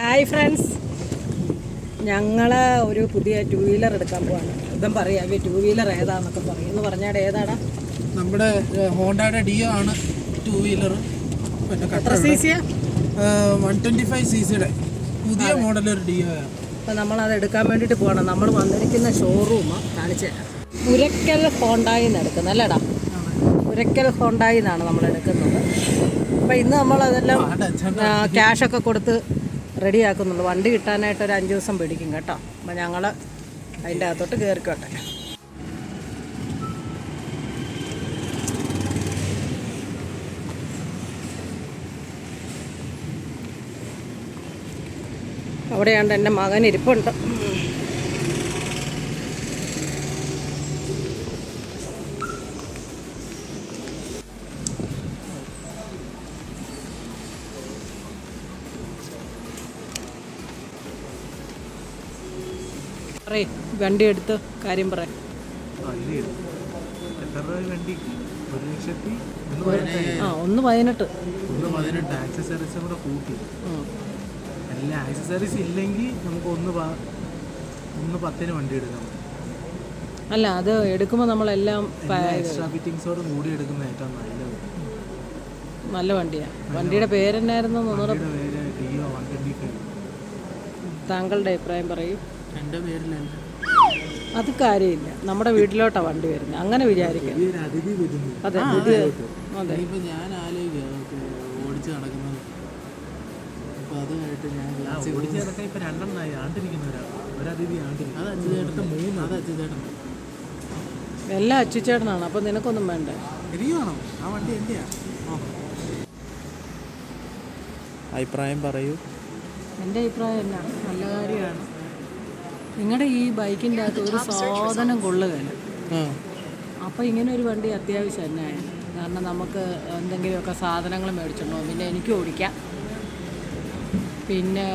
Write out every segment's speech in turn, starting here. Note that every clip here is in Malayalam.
ഹായ് ഫ്രണ്ട്സ് ഞങ്ങൾ ഒരു പുതിയ ടൂ വീലർ എടുക്കാൻ പോവാണ്. ഇതം പറയാം ടൂ വീലർ ഏതാന്നൊക്കെ പറയും. എന്ന് പറഞ്ഞാൽ ഏതാണ് നമ്മുടെ ഹോണ്ടയുടെ ഡിയോ ആണ് ടൂ വീലർ പിന്നെ എത്ര സി സിയാ വൺ ട്വന്റി ഫൈവ് സി സിയുടെ പുതിയ മോഡൽ ഒരു ഡിയോ ആണ്. അപ്പം നമ്മളത് എടുക്കാൻ വേണ്ടിയിട്ട് പോകണം നമ്മൾ വന്നിരിക്കുന്ന ഷോറൂം കാണിച്ചു പുരക്കൽ ഹോണ്ടായി നിന്ന് എടുക്കുന്നത് അല്ലേടാ? പുരക്കൽ ഹോണ്ടായി നിന്നാണ് നമ്മൾ എടുക്കുന്നത്. അപ്പോൾ ഇന്ന് നമ്മളതെല്ലാം ക്യാഷൊക്കെ കൊടുത്ത് റെഡിയാക്കുന്നുണ്ട് വണ്ടി കിട്ടാനായിട്ട് ഒരു അഞ്ച് ദിവസം പിടിക്കും കേട്ടോ. അപ്പം ഞങ്ങൾ അതിന്റെ അകത്തോട്ട് കയറിക്കോട്ടെ അവിടെയാണ്ട് എന്റെ മകൻ ഇരിപ്പുണ്ട്. പറയ് വണ്ടി എടുത്ത് കാര്യം ലക്ഷത്തി ആ ഒന്ന് പതിനെട്ട്. ഒന്ന് പതിനെട്ട്. ആക്സസറീസും കൂടെ കൂട്ടി. എല്ലാ ആക്സസറീസ് ഇല്ലെങ്കിൽ നമുക്ക് ഒന്ന് ഒന്ന് പത്തിന് വണ്ടി എടുക്കാം. അല്ല അത് എടുക്കുമ്പോൾ നമ്മളെല്ലാം പ- എക്സ്ട്രാ ഫിറ്റിങ്സോടും കൂടി എടുക്കുന്ന ഏറ്റവും നല്ലത് നല്ല വണ്ടിയാ. വണ്ടിയുടെ പേരെന്നായിരുന്നു താങ്കളുടെ അഭിപ്രായം പറയൂ. എന്റെ പേരിലല്ല അത് കാര്യമില്ല. നമ്മുടെ വീട്ടിലോട്ടാ വണ്ടി വരുന്നത്. അങ്ങനെ വിചാരിക്കുക പുതിയൊരു അതിഥി വരുന്നു. അതെ പുതിയ അതെ. ഇനിയിപ്പോൾ ഞാൻ ആലോചിക്കുക ഓടിച്ച് നടക്കുന്നത്. അപ്പോൾ അതുമായിട്ട് ഞാൻ ഓടിച്ച് നടക്കാൻ ഇപ്പം രണ്ടെണ്ണമായി ആണ്ടിരിക്കുന്ന ഒരാൾ ഒരതിഥി ആണ്ടിരിക്കും അത് മൂന്ന് എല്ലാം അച്ചുചേട്ടനാണ് അപ്പോൾ നിനക്കൊന്നും വേണ്ട? ആ വണ്ടി അഭിപ്രായം പറയൂ. എന്റെ അഭിപ്രായം എന്നാ നല്ല കാര്യമാണ്. നിങ്ങളുടെ ഈ ബൈക്കിന്റെ അകത്ത് ഒരു സാധനം കൊള്ളുകയില്ല. ആ അപ്പോൾ ഇങ്ങനെ ഒരു വണ്ടി അത്യാവശ്യം തന്നെയാണ് കാരണം നമുക്ക് എന്തെങ്കിലുമൊക്കെ സാധനങ്ങൾ മേടിച്ചിട്ടുണ്ടോ? പിന്നെ എനിക്ക് ഓടിക്കാം. പിന്നെ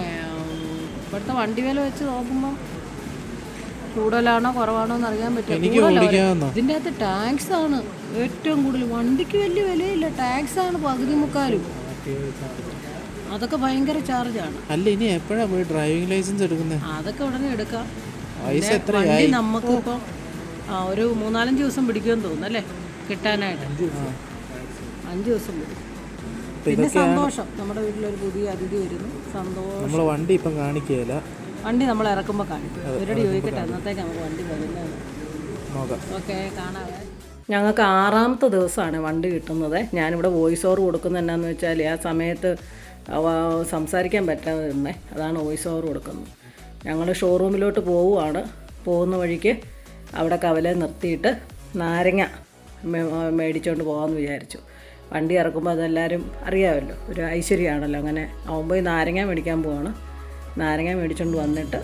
ഇവിടുത്തെ വണ്ടി വില വെച്ച് നോക്കുമ്പോൾ കൂടുതലാണോ കുറവാണോ എന്ന് അറിയാൻ പറ്റും ഇതിന്റെ അകത്ത് ടാക്സ് ആണ് ഏറ്റവും കൂടുതൽ. വണ്ടിക്ക് വലിയ വിലയില്ല. ടാക്സ് ആണ് പകുതി മുക്കാലും. അതൊക്കെ ഭയങ്കര ചാർജാണ്. അല്ല ഇനി എപ്പോഴാ പോയി ഡ്രൈവിംഗ് ലൈസൻസ് എടുക്കുന്നത് അതൊക്കെ ഉടനെ എടുക്കാം. വയസ്സ് പിന്നെ എത്ര നമുക്ക് നമുക്കിപ്പോൾ ഒരു മൂന്നാലഞ്ച് ദിവസം പിടിക്കുമെന്ന് തോന്നുന്നു അല്ലേ? കിട്ടാനായിട്ട്. അഞ്ച് ദിവസം. പിടിക്കും. പിന്നെ സന്തോഷം. നമ്മുടെ വീട്ടിലൊരു പുതിയ അതിഥി വരുന്നു. സന്തോഷം. നമ്മൾ വണ്ടി ഇപ്പം കാണിക്കുകയില്ല. വണ്ടി നമ്മൾ ഇറക്കുമ്പോൾ കാണിക്കും. ഇവരോട് ചോദിക്കട്ടെ അന്നത്തേക്ക് നമുക്ക് വണ്ടി വരുന്നത്. ഓക്കെ കാണാവേ ഞങ്ങൾക്ക് ആറാമത്തെ ദിവസമാണ് വണ്ടി കിട്ടുന്നത്. ഞാനിവിടെ വോയിസ് ഓവർ കൊടുക്കുന്നത് എന്നാന്ന് വെച്ചാൽ ആ സമയത്ത് സംസാരിക്കാൻ പറ്റാതെ തന്നെ അതാണ് വോയിസ് ഓവർ കൊടുക്കുന്നത്. ഞങ്ങൾ ഷോറൂമിലോട്ട് പോവുകയാണ് പോകുന്ന വഴിക്ക് അവിടെ കവലെ നിർത്തിയിട്ട് നാരങ്ങ മേടിച്ചുകൊണ്ട് പോകാമെന്ന് വിചാരിച്ചു. വണ്ടി ഇറക്കുമ്പോൾ അതെല്ലാവരും അറിയാമല്ലോ ഒരു ഐശ്വര്യമാണല്ലോ അങ്ങനെ അവൻ ഈ നാരങ്ങ മേടിക്കാൻ പോവാണ്. നാരങ്ങ മേടിച്ചുകൊണ്ട് വന്നിട്ട്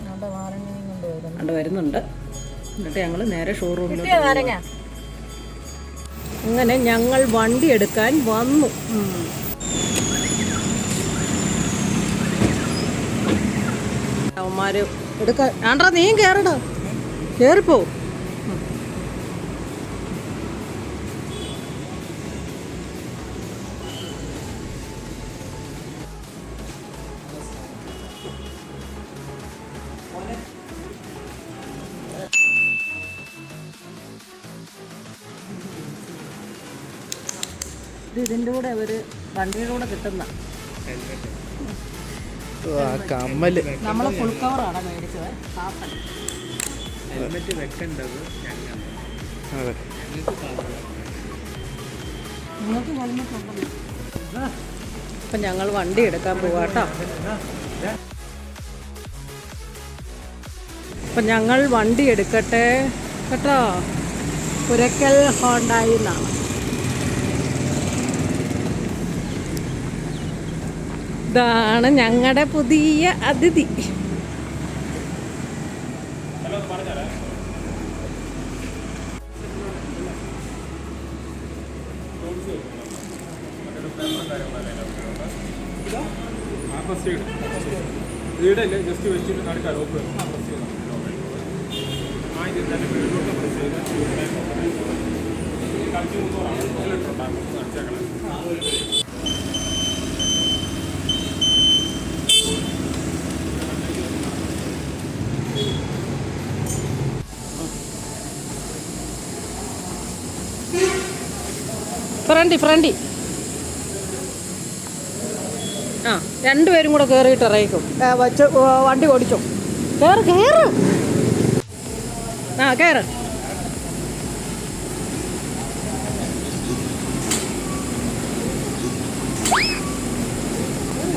കണ്ട് വരുന്നുണ്ട്. എന്നിട്ട് ഞങ്ങൾ നേരെ ഷോറൂമിലോട്ട്. അങ്ങനെ ഞങ്ങൾ വണ്ടി എടുക്കാൻ വന്നു. ഉം. അവന്മാര്. എടുക്ക. ആണ്ടാ നീ കയറടാ കയറിപ്പോ ഇതിന്റെ കൂടെ അവർ വണ്ടിയുടെ കൂടെ കിട്ടുന്ന. കമ്മൽ. നമ്മൾ ഫുൾ കവറാണ് മേടിച്ചത്? ഹാഫൻ ഹെൽമെറ്റ് വെക്കേണ്ടത് അതെ. നിങ്ങൾക്ക് ഹെൽമെറ്റ് ഉണ്ടല്ലോ അപ്പം ഞങ്ങൾ വണ്ടി എടുക്കാൻ പോവാട്ടോ അപ്പം ഞങ്ങൾ വണ്ടി എടുക്കട്ടെ. കേട്ടോ? പുരക്കൽ ഹോണ്ടായി എന്നാണ്. ഇതാണ് ഞങ്ങളുടെ പുതിയ അതിഥി. വെച്ചിട്ട് ഫ്രണ്ടി ഫ്രണ്ടി. ആ രണ്ടുപേരും കൂടെ കയറിയിട്ട് ഇറങ്ങിക്കും. വച്ച് വണ്ടി ഓടിച്ചോ. കയറ് കയറ് ആ കയറ്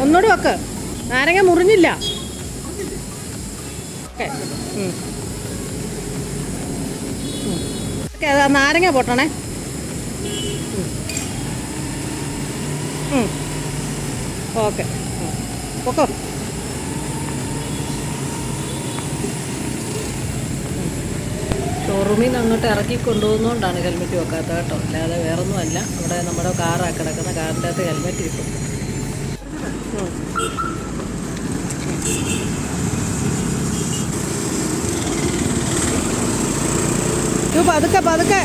ഒന്നുകൂടി വെക്ക്. നാരങ്ങ മുറിഞ്ഞില്ല. ഓക്കെ. ഓക്കെ നാരങ്ങ പൊട്ടണേ. ഓക്കെ. പൊക്കോ ഷോറൂമിൽ നിന്ന് അങ്ങോട്ട് ഇറക്കി കൊണ്ടുപോകുന്നതുകൊണ്ടാണ് ഹെൽമെറ്റ് വെക്കാത്തത് കേട്ടോ അല്ലാതെ വേറൊന്നുമല്ല അവിടെ നമ്മുടെ കാറാണ് കിടക്കുന്ന കാറിന്റെ അകത്ത് ഹെൽമെറ്റ് കിട്ടും പതുക്കെ പതുക്കെ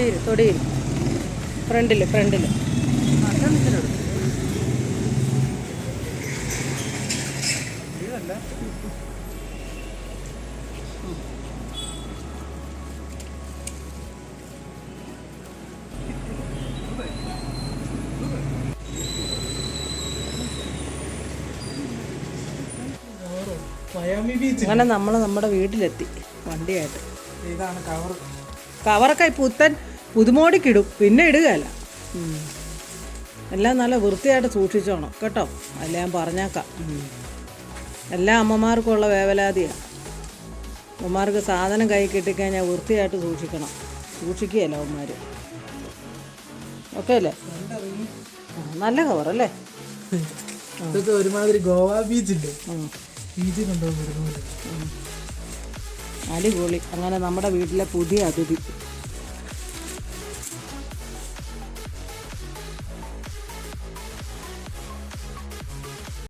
തൊടിയിൽ തൊടിയിൽ. ഫ്രണ്ടിൽ ഫ്രണ്ടിൽ അങ്ങനെ നമ്മൾ നമ്മുടെ വീട്ടിലെത്തി വണ്ടിയായിട്ട്. ഇതാണ് കവർ കവറൊക്കെ പുത്തൻ. പുതുമോടിക്കിടും. പിന്നെ ഇടുകയല്ല. എല്ലാം നല്ല വൃത്തിയായിട്ട് സൂക്ഷിച്ചോണം. കേട്ടോ? അല്ല ഞാൻ പറഞ്ഞേക്കാം. എല്ലാ അമ്മമാർക്കും ഉള്ള വേവലാതിയാണ് അമ്മമാർക്ക് സാധനം കൈ കിട്ടിക്കഴിഞ്ഞാൽ വൃത്തിയായിട്ട് സൂക്ഷിക്കണം. സൂക്ഷിക്കുകയല്ല അമ്മമാർ ഓക്കെ അല്ലേ നല്ല കവറല്ലേ ഇതൊക്കെ ഒരുമാതിരി ഗോവ ബീച്ചില്ലേ. ബീച്ചിൽ അടിപൊളി. അങ്ങനെ നമ്മുടെ വീട്ടിലെ പുതിയ അതിഥി.